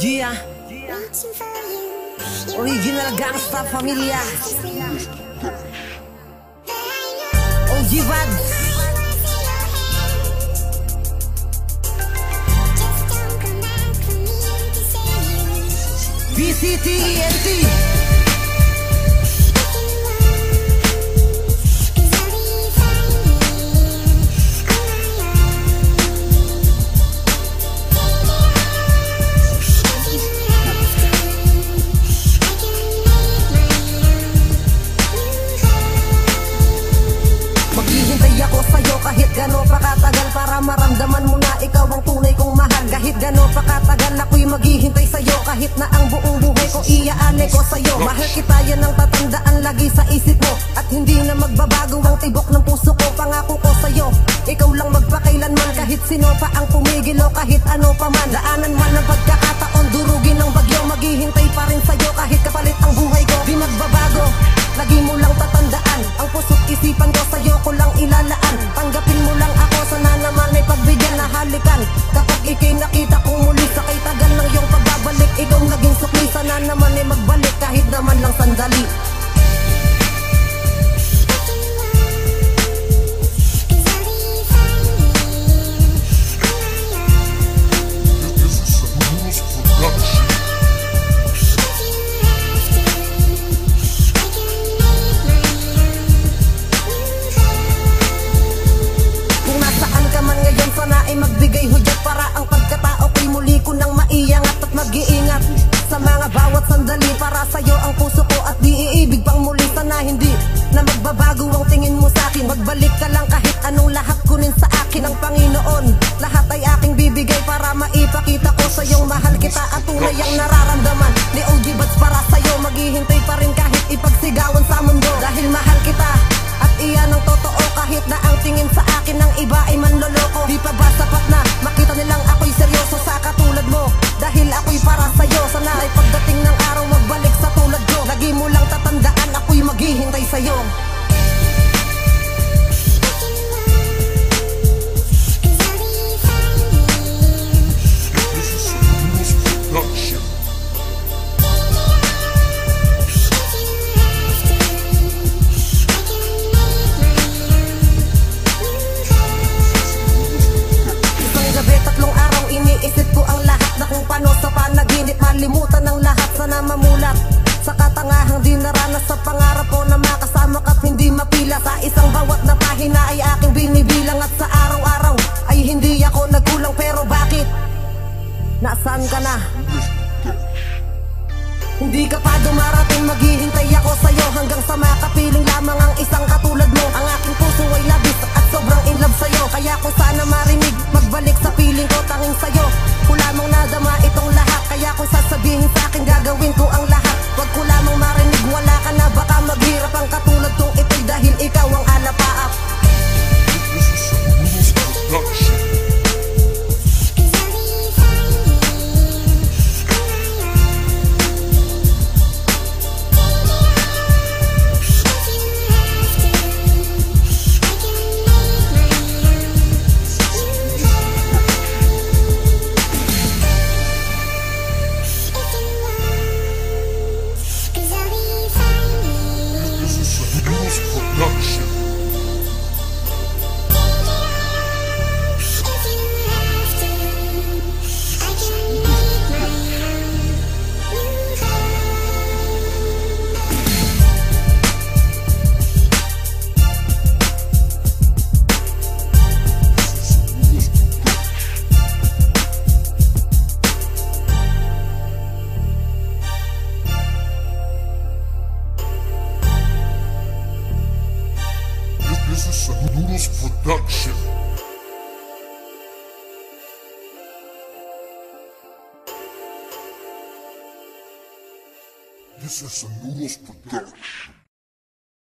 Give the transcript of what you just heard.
Yeah Original gangsta familia. OG Vibes BCT gano'n pa katagal ako'y maghihintay sa'yo? Kahit na ang buong buhay ko iaane ko sa'yo. Mahal kita yan ang tatandaan lagi sa isip mo. At hindi na magbabago ang tibok ng puso ko Pangako ko sa'yo. Ikaw lang magpakailanman kahit sino pa ang pumigil o kahit ano pa man. Daanan man ang pagkakataon durugin ng bagyo. Maghihintay pa rin sa'yo kahit kapalit ang buhay ko. Di magbabago Lagi mo lang tatandaan Dalí. Na magbabago ang tingin mo sa akin. Magbalik ka lang kahit anong lahat kunin sa akin ng Panginoon. Lahat ay aking bibigay para maipakita ko sa iyong mahal kita At tunay ang nararamdaman isang bawat na pahina ay aking binibilang At sa araw-araw ay hindi ako nagkulang Pero bakit? Nasaan ka na? Hindi ka pa dumarating, maghihintay ako sa'yo Hanggang sa makapiling lamang ang isang This is a Noodles production. This is a Noodles production.